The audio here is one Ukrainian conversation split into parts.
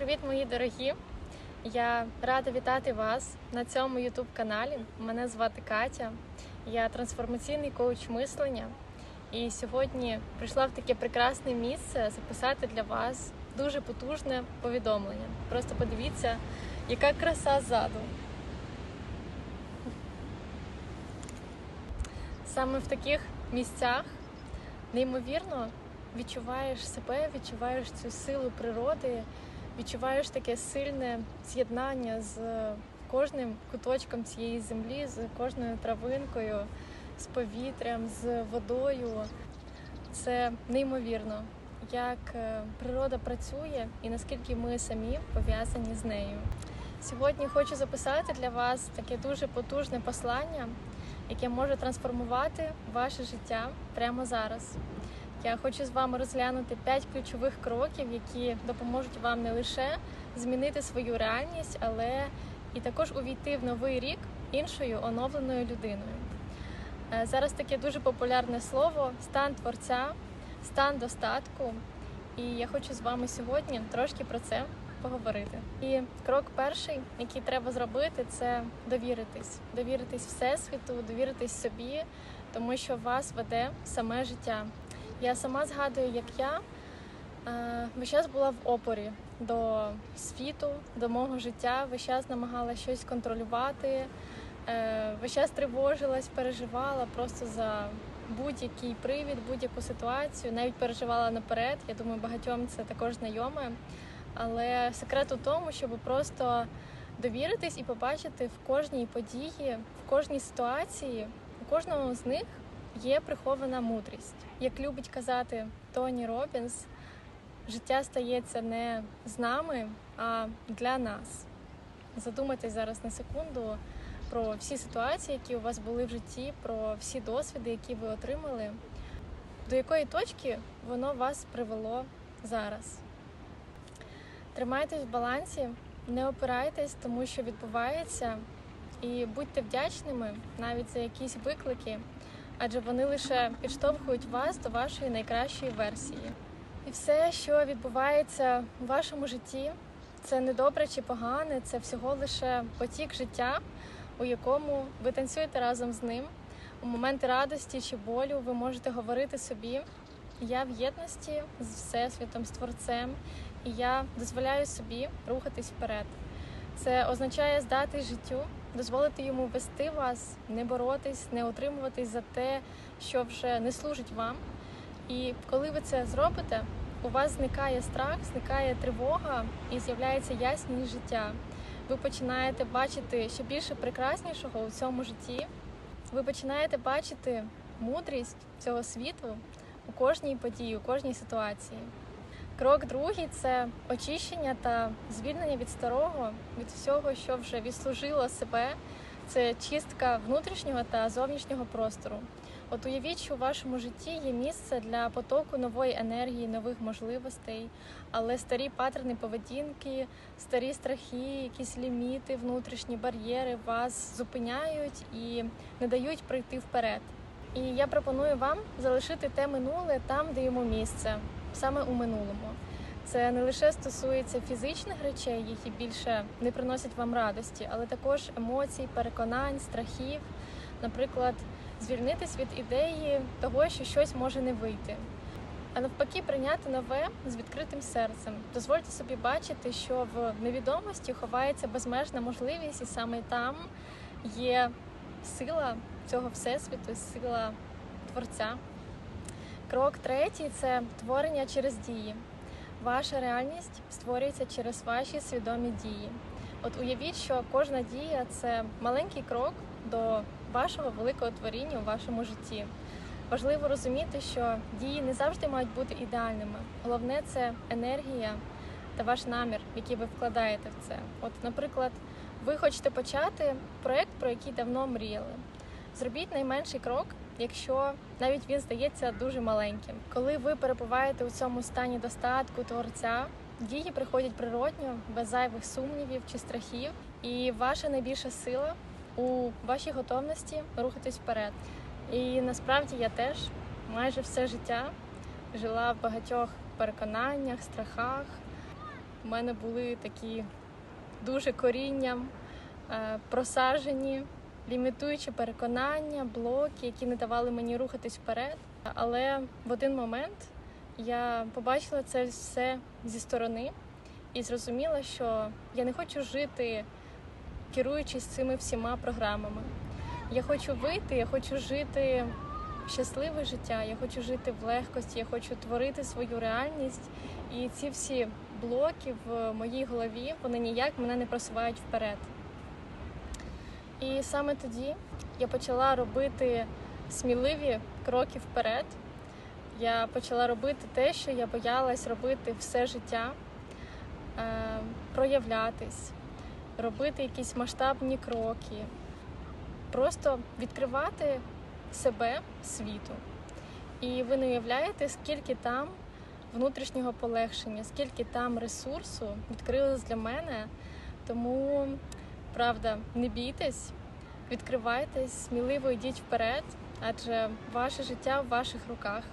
привіт, мої дорогі! Я рада вітати вас на цьому youtube каналі. Мене звати Катя, я трансформаційний коуч мислення. І сьогодні прийшла в таке прекрасне місце записати для вас дуже потужне повідомлення. Просто подивіться, яка краса ззаду. Саме в таких місцях неймовірно відчуваєш себе, відчуваєш цю силу природи, відчуваєш таке сильне з'єднання з кожним куточком цієї землі, з кожною травинкою, з повітрям, з водою. Це неймовірно, як е, природа працює і наскільки ми самі пов'язані з нею. Сьогодні хочу записати для вас таке дуже потужне послання, яке може трансформувати ваше життя прямо зараз. Я хочу з вами розглянути 5 ключових кроків, які допоможуть вам не лише змінити свою реальність, але і також увійти в новий рік іншою оновленою людиною. Е, Зараз таке дуже популярне слово стан творця, стан достатку. І я хочу з вами сьогодні трошки про це поговорити. І крок перший, який треба зробити, це довіритись. Довіритись Всесвіту, довіритись собі, тому що вас веде саме життя. Я сама згадую, як я е, весь час була в опорі до світу, до мого життя, весь час намагалася щось контролювати, е, весь час тривожилась, переживала просто за будь-який привід, будь-яку ситуацію, навіть переживала наперед. Я думаю, багатьом це також знайоме. Але секрет у тому, щоб просто довіритись і побачити в кожній події, в кожній ситуації, у кожному з них є прихована мудрість. Як любить казати Тоні Робінс, життя стається не з нами, а для нас. Задумайтесь зараз на секунду про всі ситуації, які у вас були в житті, про всі досвіди, які ви отримали, до якої точки воно вас привело зараз. Тримайтесь в балансі, не опирайтесь тому, що відбувається, і будьте вдячними навіть за якісь виклики, адже вони лише підштовхують вас до вашої найкращої версії. І все, що відбувається у вашому житті, це не добре чи погане, це всього лише потік життя, у якому ви танцюєте разом з ним. У моменти радості чи болю ви можете говорити собі: я в єдності з Всесвітом, з Творцем, і я дозволяю собі рухатись вперед. Це означає здати життю, дозволити йому вести вас, не боротись, не утримуватись за те, що вже не служить вам. І коли ви це зробите, у вас зникає страх, зникає тривога і з'являється ясність життя. Ви починаєте бачити ще більше прекраснішого у цьому житті. Ви починаєте бачити мудрість цього світу у кожній події, у кожній ситуації. Крок другий це очищення та звільнення від старого, від всього, що вже відслужило себе. Це чистка внутрішнього та зовнішнього простору. От уявіть, що у вашому житті є місце для потоку нової енергії, нових можливостей, але старі паттерни поведінки, старі страхи, якісь ліміти, внутрішні бар'єри вас зупиняють і не дають пройти вперед. І я пропоную вам залишити те минуле там, де йому місце, саме у минулому. Це не лише стосується фізичних речей, які більше не приносять вам радості, але також емоцій, переконань, страхів, наприклад, звільнитись від ідеї того, що щось може не вийти. А навпаки, прийняти нове з відкритим серцем. Дозвольте собі бачити, що в невідомості ховається безмежна можливість, і саме там є сила цього всесвіту, сила творця. Крок третій це творення через дії. Ваша реальність створюється через ваші свідомі дії. От уявіть, що кожна дія це маленький крок до вашого великого творіння у вашому житті. Важливо розуміти, що дії не завжди мають бути ідеальними. Головне це енергія та ваш намір, який ви вкладаєте в це. От, наприклад, ви хочете почати проект, про який давно мріяли. Зробіть найменший крок, якщо навіть він здається дуже маленьким. Коли ви перебуваєте у цьому стані достатку творця, дії приходять природньо, без зайвих сумнівів чи страхів, і ваша найбільша сила у вашій готовності рухатись вперед. І насправді я теж майже все життя жила в багатьох переконаннях, страхах. У мене були такі дуже корінням е, просаджені, лімітуючі переконання, блоки, які не давали мені рухатись вперед. Але в один момент я побачила це все зі сторони і зрозуміла, що я не хочу жити, керуючись цими всіма програмами. Я хочу вийти, я хочу жити щасливе життя, я хочу жити в легкості, я хочу творити свою реальність. І ці всі блоки в моїй голові вони ніяк мене не просувають вперед. І саме тоді я почала робити сміливі кроки вперед. Я почала робити те, що я боялась робити все життя, е, проявлятись, робити якісь масштабні кроки, просто відкривати себе світу. І ви не уявляєте, скільки там внутрішнього полегшення, скільки там ресурсу відкрилось для мене. Тому, правда, не бійтесь, відкривайтесь, сміливо йдіть вперед, адже ваше життя в ваших руках.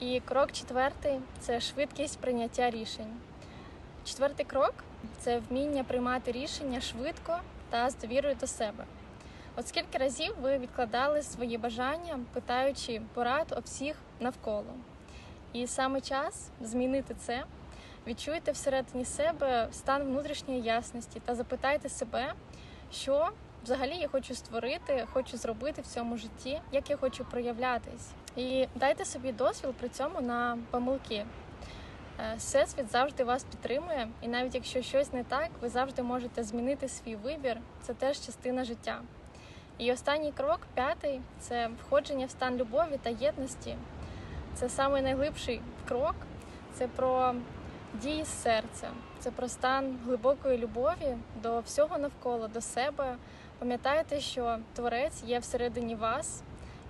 І крок четвертий це швидкість прийняття рішень. Четвертий крок це вміння приймати рішення швидко та з довірою до себе. От скільки разів ви відкладали свої бажання, питаючи порад у всіх навколо. І саме час змінити це, відчуйте всередині себе стан внутрішньої ясності та запитайте себе, що взагалі я хочу створити, хочу зробити в цьому житті, як я хочу проявлятись. І дайте собі дозвіл при цьому на помилки. Е, Всесвіт завжди вас підтримує, і навіть якщо щось не так, ви завжди можете змінити свій вибір. Це теж частина життя. І останній крок, п'ятий це входження в стан любові та єдності. Це найглибший крок. Це про дії з серця, це про стан глибокої любові до всього навколо, до себе. Пам'ятайте, що творець є всередині вас,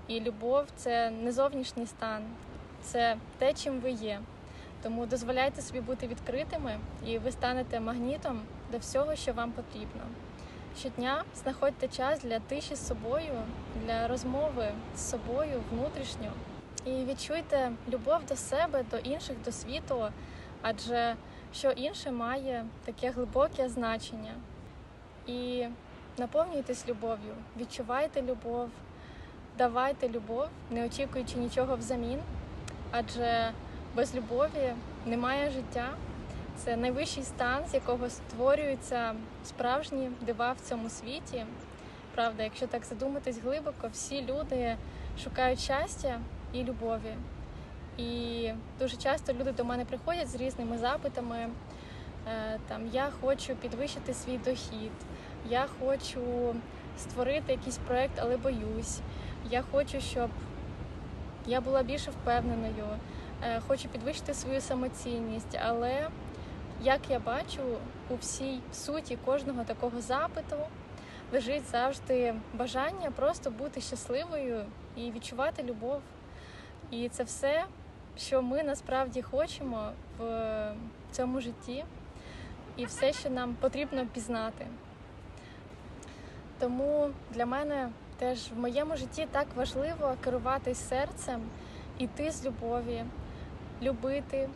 і любов це не зовнішній стан, це те, чим ви є. Тому дозволяйте собі бути відкритими, і ви станете магнітом до всього, що вам потрібно. Щодня знаходьте час для тиші з собою, для розмови з собою внутрішньо. І відчуйте любов до себе, до інших, до світу, адже що інше має таке глибоке значення. І наповнюйтесь любов'ю, відчувайте любов, давайте любов, не очікуючи нічого взамін, адже без любові немає життя. Це найвищий стан, з якого створюються справжні дива в цьому світі. Правда, якщо так задуматись глибоко, всі люди шукають щастя і любові. І дуже часто люди до мене приходять з різними запитами. Е, Там я хочу підвищити свій дохід, я хочу створити якийсь проект, але боюсь. Я хочу, щоб я була більше впевненою, Е, хочу підвищити свою самоцінність, але як я бачу, у всій суті кожного такого запиту лежить завжди бажання просто бути щасливою і відчувати любов. І це все, що ми насправді хочемо в цьому житті, і все, що нам потрібно пізнати. Тому для мене теж в моєму житті так важливо керуватись серцем, іти з любові, любити,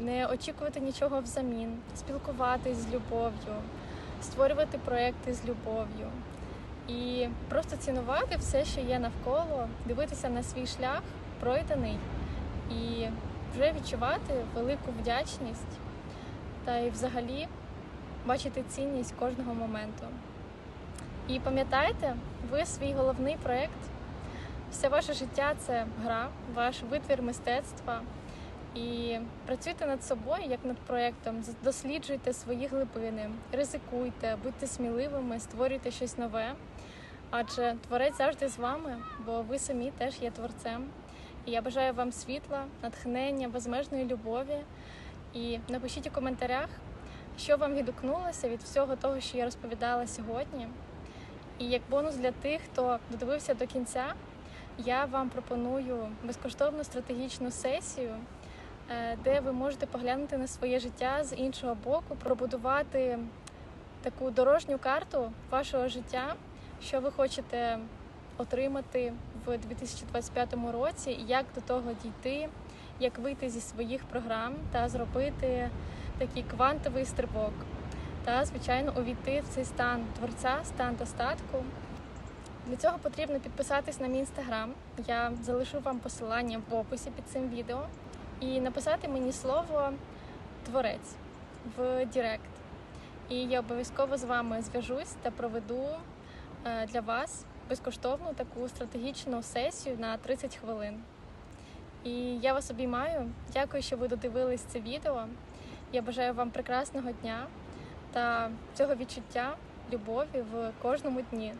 не очікувати нічого взамін, спілкуватись з любов'ю, створювати проекти з любов'ю і просто цінувати все, що є навколо, дивитися на свій шлях, пройдений, і вже відчувати велику вдячність та й взагалі бачити цінність кожного моменту. І пам'ятайте, ви свій головний проєкт, все ваше життя це гра, ваш витвір мистецтва. І працюйте над собою, як над проєктом, досліджуйте свої глибини, ризикуйте, будьте сміливими, створюйте щось нове. Адже творець завжди з вами, бо ви самі теж є творцем. Я бажаю вам світла, натхнення, безмежної любові. І напишіть у коментарях, що вам відгукнулося від всього того, що я розповідала сьогодні. І як бонус для тих, хто додивився до кінця, я вам пропоную безкоштовну стратегічну сесію. Е, де ви можете поглянути на своє життя з іншого боку, пробудувати таку дорожню карту вашого життя, що ви хочете отримати в 2025 році, і як до того дійти, як вийти зі своїх програм та зробити такий квантовий стрибок та, звичайно, увійти в цей стан творця, стан достатку. Для цього потрібно підписатись на мій інстаграм. Я залишу вам посилання в описі під цим відео і написати мені слово творець в Директ. І я обов'язково з вами зв'яжусь та проведу е, для вас безкоштовну таку стратегічну сесію на 30 хвилин. І я вас обіймаю. Дякую, що ви додивились це відео. Я бажаю вам прекрасного дня та цього відчуття любові в кожному дні.